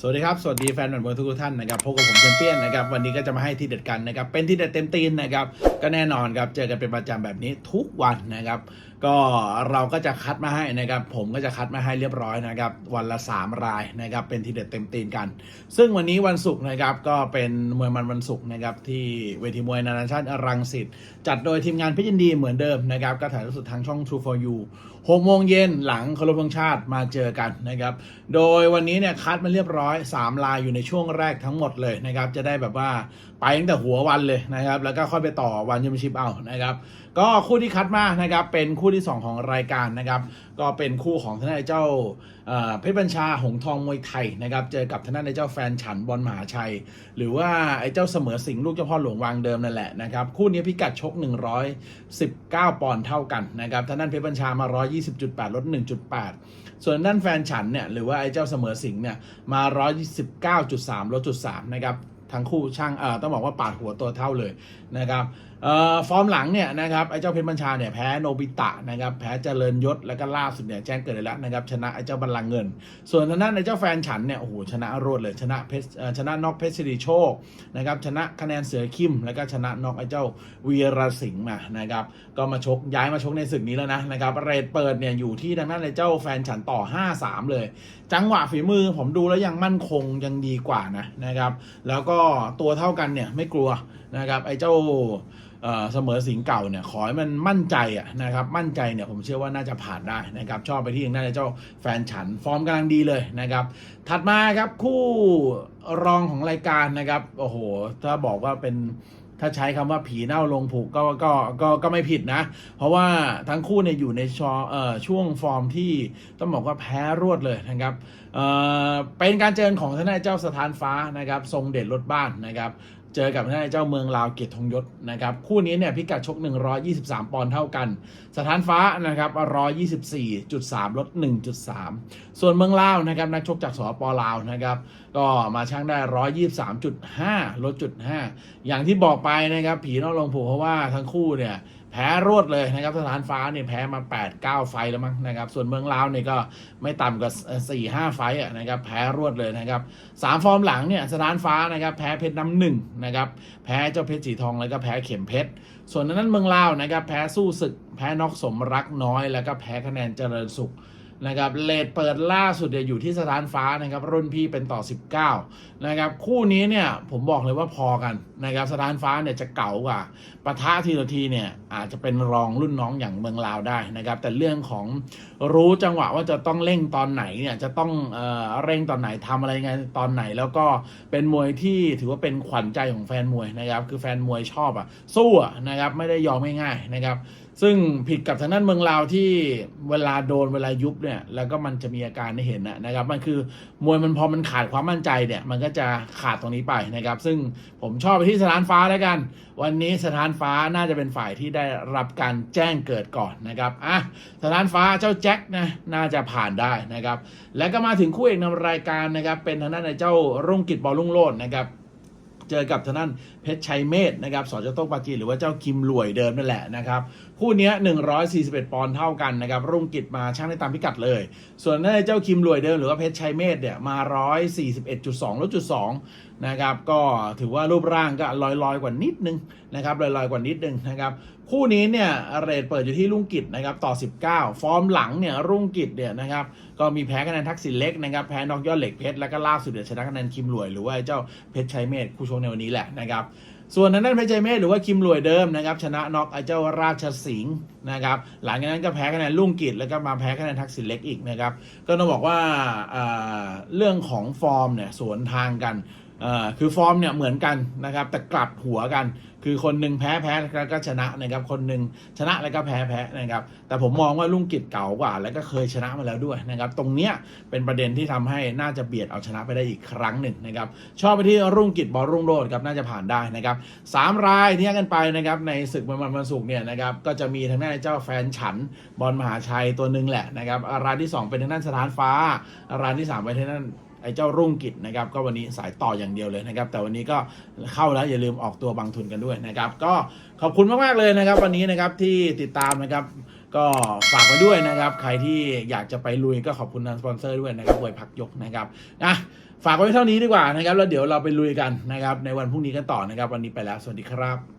สวัสดีครับ สวัสดีแฟนแมนบอลทุกท่านนะครับพบกับผมแชมเปี้ยนนะครับวันนี้ก็จะมาให้ที่เด็ดกันนะครับเป็นที่เด็ดเต็มตีนนะครับก็แน่นอนครับเจอกันเป็นประจำแบบนี้ทุกวันนะครับก็เราก็จะคัดมาให้นะครับผมก็จะคัดมาให้เรียบร้อยนะครับวันละ 3 รายนะครับเป็นที่เด็ดเต็มตีนกัน ซึ่งวันนี้วันศุกร์นะครับก็เป็นมวยมันวันศุกร์นะครับที่เวทีมวยนานาชาติรังสิตจัดโดยทีมงานพชรยินดีเหมือนเดิมนะครับก็ถ่ายทอดสดทางช่อง True for You หกโมงเย็นหลังเคารพธงชาติมาเจอกันนะครับโดยวันนี้เนี่ยคัดมาเรียบร้อย3 ลายอยู่ในช่วงแรกทั้งหมดเลยนะครับ จะได้แบบว่าไปตั้งแต่หัววันเลยนะครับ แล้วก็ค่อยไปต่อวันยมชิปเอานะครับ ก็คู่ที่คัดมานะครับ เป็นคู่ที่ 2 ของรายการนะครับ ก็เป็นคู่ของทนายเจ้าเพชรบัญชาหงทองมวยไทยนะครับ เจอกับทนายเจ้าแฟนฉันบอลมหาชัย หรือว่าไอ้เจ้าเสมอสิงลูกเจ้าพ่อหลวงวางเดิมนั่นแหละนะครับ คู่นี้พิกัดชก 119 ปอนด์เท่ากันนะครับท่านั้นเพชรบัญชามา 120.8 ลด 1.8 ส่วนด้านแฟนฉันเนี่ยหรือว่าไอ้เจ้าเสมอสิงเนี่ยมา129.3ลดจุด3นะครับ ทั้งคู่ช่างเอ่อต้องบอกว่าปาดหัวตัวเท่าเลยนะครับเอ่อฟอร์มหลังเนี่ยนะครับไอ้เจ้าเพชรบัญชาเนี่ยแพ้โนบิตะนะครับแพ้เจริญยศแล้วก็ล่าสุดเนี่ยแจ้งเกิดเลยแล้วนะครับชนะไอ้เจ้าบัลลังเงิน ส่วนทางด้านไอ้เจ้าแฟนฉันเนี่ยโอ้โหชนะรวดเลยชนะเพชรชนะน็อกเพชรสิริโชคนะครับชนะคะแนนเสือคิม แล้วก็ชนะน็อกไอ้เจ้าวีรสิงห์มานะครับก็มาชกย้ายมาชกในศึกนี้แล้วนะนะครับเรทเปิดเนี่ยอยู่ที่ทางด้านไอ้เจ้าแฟนฉันต่อ 5-3 เลย จังหวะฝีมือผมดูแล้วยังมั่นคงยังดีกว่านะนะครับแล้วก็ตัวเท่ากันเนี่ยไม่กลัวนะครับไอ้เจ้าเสมอสิงเก่าเนี่ยขอให้มันมั่นใจอะนะครับ มั่นใจเนี่ยผมเชื่อว่าน่าจะผ่านได้นะครับ ชอบไปที่ยังด้านได้เจ้าแฟนฉัน ฟอร์มกำลังดีเลยนะครับ ถัดมาครับคู่รองของรายการนะครับโอ้โห ถ้าบอกว่าเป็น ถ้าใช้คำว่าผีเน่าลงผูกก็ก็ก็ก็ไม่ผิดนะ เพราะว่าทั้งคู่เนี่ยอยู่ในชอเอ่อช่วงฟอร์มที่ต้องบอกว่าแพ้รวดเลยนะครับเอ่อเป็นการเจอของทนายเจ้าสถานฟ้านะครับ ทรงเด็ดรถบ้านนะครับเจอกับทนายเจ้าเมืองลาวเกียรติธงยศนะครับ คู่นี้เนี่ยพิกัดชก 123 ปอนด์เท่ากัน สถานฟ้านะครับ 124.3 ลด 1.3 ส่วนเมืองลาวนะครับนักชกจากสปลาวนะครับ ก็มาช่างได้ 123.5 ลดจุด5อย่างที่บอกไปนะครับ ผีนอกลงผูกเพราะว่าทั้งคู่เนี่ย แพ้รวดเลยนะครับสถานฟ้าเนี่ยแพ้มา 8 9 ไฟแล้วมั้งนะครับส่วนเมืองลาวเนี่ยก็ไม่ต่ำกว่า4 5 ไฟอะนะครับแพ้รวดเลยนะครับสามฟอร์มหลังเนี่ยสถานฟ้านะครับแพ้เพชรน้ำหนึ่งนะครับแพ้เจ้าเพชรสีทองแล้วก็แพ้เข็มเพชรส่วนนั้นเมืองลาวนะครับแพ้สู้ศึก แพ้นอกสมรักน้อย แล้วก็แพ้คะแนนเจริญสุข นะครับเลทเปิดล่าสุดเนี่ยอยู่ที่สถานฟ้านะครับรุ่นพี่เป็นต่อ 19นะครับคู่นี้เนี่ยผมบอกเลยว่าพอกันนะครับสถานฟ้าเนี่ยจะเก่ากว่าปะทะทีละทีเนี่ยอาจจะเป็นรองรุ่นน้องอย่างเมืองลาวได้นะครับแต่เรื่องของรู้จังหวะว่าจะต้องเร่งตอนไหนเนี่ยจะต้องเอ่อเร่งตอนไหนทำอะไรไงตอนไหน แล้วก็เป็นมวยที่ถือว่าเป็นขวัญใจของแฟนมวยนะครับคือแฟนมวยชอบอะสู้อะนะครับไม่ได้ยอมง่ายๆนะครับ ซึ่งผิดกับทางด้านเมืองลาวที่เวลาโดนเวลายุบเนี่ยแล้วก็มันจะมีอาการให้เห็นนะครับ มันคือมวยมันพอมันขาดความมั่นใจเนี่ย มันก็จะขาดตรงนี้ไปนะครับ ซึ่งผมชอบไปที่สถานฟ้าแล้วกัน วันนี้สถานฟ้าน่าจะเป็นฝ่ายที่ได้รับการแจ้งเกิดก่อนนะครับอะสถานฟ้าเจ้าแจ็คนะน่าจะผ่านได้นะครับ แล้วก็มาถึงคู่เอกนำรายการนะครับเป็นทางด้านในเจ้ารุ่งกิจบอลรุ่งโลดนะครับเจอกับทางด้นเพชรชัยเมธนะครับสอจโต้งปาจีหรือว่าเจ้าคิมหลวยเดิมนั่นแหละนะครับคู่นี้ย141 ปอนด์เท่ากันนะครับ รุ่งกิจมาช่างได้ตามพิกัดเลย ส่วนนเจ้าคิมหลวยเดิมหรือว่าเพชรชัยเมธเนี่ยมา 141.2ลดจุด2นะครับ ก็ถือว่ารูปร่างก็ลอยๆ กว่านิดนึงนะครับ ลอยๆ กว่านิดนึงนะครับ คู่นี้เนี่ยเรทเปิดอยู่ที่รุ่งกิจนะครับต่อ 19 ฟอร์มหลังเนี่ยรุ่งกิจเนี่ยนะครับ ก็มีแพ้คะแนนทักษิณเล็กนะครับ แพ้นอกยอดเหล็กเพชร แล้วก็ล่าสุดเนี่ยชนะคะแนนคิมหลวยหรือว่าเจ้าเพชรชัยเมธคู่ชกในวันนี้แหละนะครับ ส่วนทางด้านเพชรชัยเมธหรือว่าคิมรวยเดิมนะครับ ชนะน็อกไอ้เจ้าราชสิงห์นะครับ หลังจากนั้นก็แพ้คะแนนลุ่งกิจแล้วก็มาแพ้คะแนนทักษิณเล็กอีกนะครับ ก็ต้องบอกว่าเรื่องของฟอร์มเนี่ยสวนทางกัน คือฟอร์มเนี่ยเหมือนกันนะครับแต่กลับหัวกัน คือคนหนึ่งแพ้แพ้แล้วก็ชนะนะครับคนหนึ่งชนะแล้วก็แพ้แพ้นะครับแต่ผมมองว่าลุ่งกิจเก่ากว่า แล้วก็เคยชนะมาแล้วด้วยนะครับตรงเนี้ยเป็นประเด็นที่ทำให้น่าจะเบียดเอาชนะไปได้อีกครั้งหนึ่งนะครับชอบไปที่รุ่งกิจบอลรุ่งโรดครับน่าจะผ่านได้นะครับสามรายที่ยกันไปนะครับในศึกวันวันวันศุกร์เนี่ยนะครับก็จะมีทางด้านเจ้าแฟนฉันบอลมหาชัยตัวหนึ่งแหละนะครับรายที่สองเป็นทางด้านสถานฟ้ารายที่สามเป็นทางด้าน ไอ้เจ้ารุ่งกิจนะครับก็วันนี้สายต่ออย่างเดียวเลยนะครับ แต่วันนี้ก็เข้าแล้วอย่าลืมออกตัวบางทุนกันด้วยนะครับ ก็ขอบคุณมากๆเลยนะครับ วันนี้นะครับที่ติดตามนะครับก็ฝากไว้ด้วยนะครับ ใครที่อยากจะไปลุยก็ขอบคุณทางสปอนเซอร์ด้วยนะครับบวยพักยกนะครับนะฝากไว้เท่านี้ดีกว่านะครับ แล้วเดี๋ยวเราไปลุยกันนะครับ ในวันพรุ่งนี้กันต่อนะครับ วันนี้ไปแล้วสวัสดีครับ